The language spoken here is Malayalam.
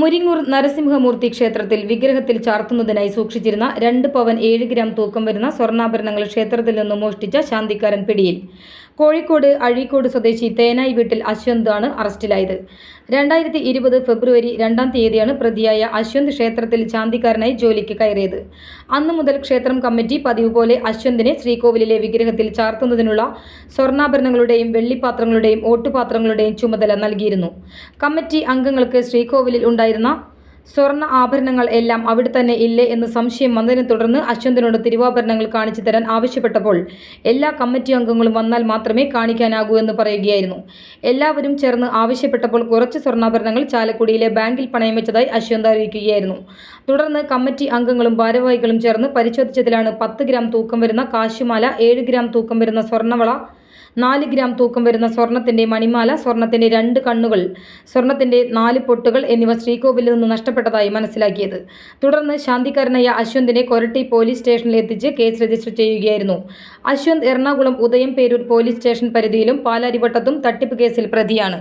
മുരിങ്ങൂർ നരസിംഹമൂർത്തി ക്ഷേത്രത്തിൽ വിഗ്രഹത്തിൽ ചാർത്തുന്നതിനായി സൂക്ഷിച്ചിരുന്ന രണ്ട് പവൻ ഏഴ് ഗ്രാം തൂക്കം വരുന്ന സ്വർണാഭരണങ്ങൾ ക്ഷേത്രത്തിൽ നിന്നും മോഷ്ടിച്ച ശാന്തിക്കാരൻ പിടിയിൽ. കോഴിക്കോട് അഴീക്കോട് സ്വദേശി തേനായി വീട്ടിൽ അശ്വന്ത് ആണ് അറസ്റ്റിലായത്. രണ്ടായിരത്തി ഇരുപത് ഫെബ്രുവരി രണ്ടാം തീയതിയാണ് പ്രതിയായ അശ്വന്ത് ക്ഷേത്രത്തിൽ ശാന്തിക്കാരനായി ജോലിക്ക് കയറിയത്. അന്നു മുതൽ ക്ഷേത്രം കമ്മിറ്റി പതിവ് പോലെ അശ്വന്തിനെ ശ്രീകോവിലിലെ വിഗ്രഹത്തിൽ ചാർത്തുന്നതിനുള്ള സ്വർണാഭരണങ്ങളുടെയും വെള്ളിപ്പാത്രങ്ങളുടെയും ഓട്ടുപാത്രങ്ങളുടെയും ചുമതല നൽകിയിരുന്നു. കമ്മിറ്റി അംഗങ്ങൾക്ക് ശ്രീകോവിലിൽ ഉണ്ടായിരുന്ന സ്വർണ ആഭരണങ്ങൾ എല്ലാം അവിടെ തന്നെ ഇല്ലേ എന്ന് സംശയം വന്നതിനെ തുടർന്ന് അശ്വന്തിനോട് തിരുവാഭരണങ്ങൾ കാണിച്ചു തരാൻ ആവശ്യപ്പെട്ടപ്പോൾ എല്ലാ കമ്മിറ്റി അംഗങ്ങളും വന്നാൽ മാത്രമേ കാണിക്കാനാകൂ എന്ന് പറയുകയായിരുന്നു. എല്ലാവരും ചേർന്ന് ആവശ്യപ്പെട്ടപ്പോൾ കുറച്ച് സ്വർണാഭരണങ്ങൾ ചാലക്കുടിയിലെ ബാങ്കിൽ പണയം വെച്ചതായി അശ്വന്ത് അറിയിക്കുകയായിരുന്നു. തുടർന്ന് കമ്മിറ്റി അംഗങ്ങളും ഭാരവാഹികളും ചേർന്ന് പരിശോധിച്ചതിലാണ് പത്ത് ഗ്രാം തൂക്കം വരുന്ന കാശുമാല ഏഴ് ഗ്രാം തൂക്കം വരുന്ന സ്വർണവള നാല് ഗ്രാം തൂക്കം വരുന്ന സ്വർണത്തിന്റെ മണിമാല സ്വർണത്തിന്റെ രണ്ട് കണ്ണുകൾ സ്വർണത്തിന്റെ നാല് പൊട്ടുകൾ എന്നിവ ശ്രീകോവിലിൽ നിന്ന് നഷ്ടപ്പെട്ടതായി മനസ്സിലാക്കിയത്. തുടർന്ന് ശാന്തിക്കാരനായ അശ്വന്തിനെ കൊരട്ടി പോലീസ് സ്റ്റേഷനിൽ എത്തിച്ച് കേസ് രജിസ്റ്റർ ചെയ്യുകയായിരുന്നു. അശ്വന്ത് എറണാകുളം ഉദയം പേരൂർ പോലീസ് സ്റ്റേഷൻ പരിധിയിലും പാലാരിവട്ടത്തും തട്ടിപ്പ് കേസിൽ പ്രതിയാണ്.